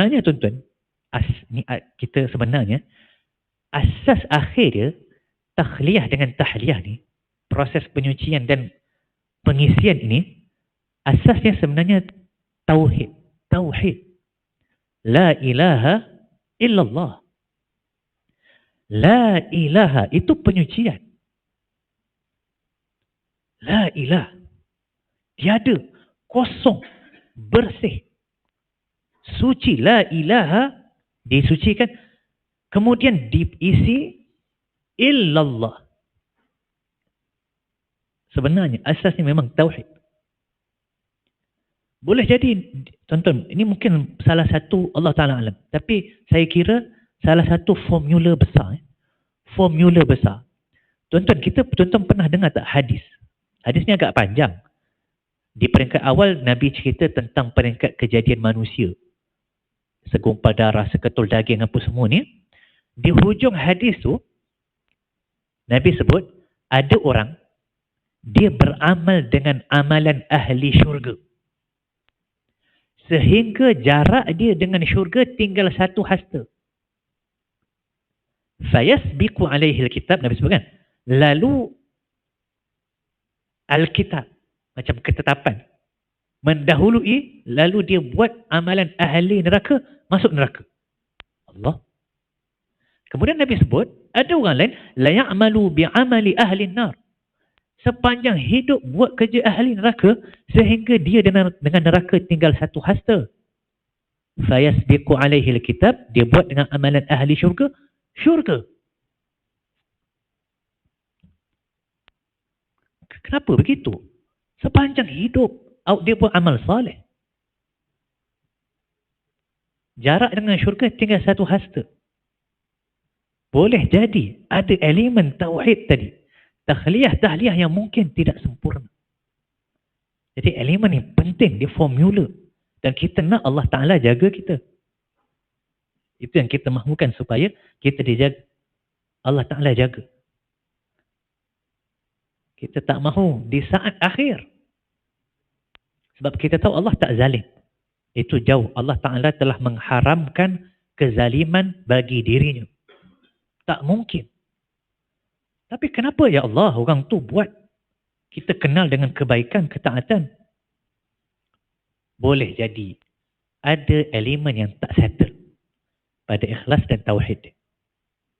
Sebenarnya tuan-tuan, as, ni, kita sebenarnya, asas akhir dia, takhliyah dengan tahliyah ni, proses penyucian dan pengisian ini, asasnya sebenarnya tauhid. Tauhid. La ilaha illallah. La ilaha itu penyucian. La ilah. Tiada. Kosong. Bersih. Suci. La ilaha. Disucikan. Kemudian diisi. Illallah. Sebenarnya asasnya memang tauhid. Boleh jadi, tonton, ini mungkin salah satu Allah Ta'ala alam. Tapi saya kira salah satu formula besar. Eh. Formula besar. Tuan-tuan, kita tuan-tuan pernah dengar tak hadis? Hadis ni agak panjang. Di peringkat awal, Nabi cerita tentang peringkat kejadian manusia. Segumpal darah, seketul daging, apa semua ni. Di hujung hadis tu, Nabi sebut, ada orang, dia beramal dengan amalan ahli syurga. Sehingga jarak dia dengan syurga tinggal satu hasta. Fayasbiku alaihi kitab Nabi sebut kan? Lalu Alkitab. Macam ketetapan. Mendahului, lalu dia buat amalan ahli neraka, masuk neraka. Allah. Kemudian Nabi sebut, ada orang lain, la ya'malu bi'amali ahli nar. Sepanjang hidup buat kerja ahli neraka, sehingga dia dengan, dengan neraka tinggal satu hasta. Fayasbiku alaihi kitab, dia buat dengan amalan ahli syurga, syurga. Kenapa begitu? Sepanjang hidup dia buat amal salih. Jarak dengan syurga tinggal satu hasta. Boleh jadi ada elemen tauhid tadi. Tahliyah-tahliyah yang mungkin tidak sempurna. Jadi elemen yang penting, dia formula. Dan kita nak Allah Ta'ala jaga kita. Itu yang kita mahukan supaya kita dijaga. Allah Ta'ala jaga. Kita tak mahu di saat akhir. Sebab kita tahu Allah tak zalim. Itu jauh. Allah Ta'ala telah mengharamkan kezaliman bagi dirinya. Tak mungkin. Tapi kenapa ya Allah orang tu buat kita kenal dengan kebaikan, ketaatan? Boleh jadi ada elemen yang tak settle pada ikhlas dan tauhid.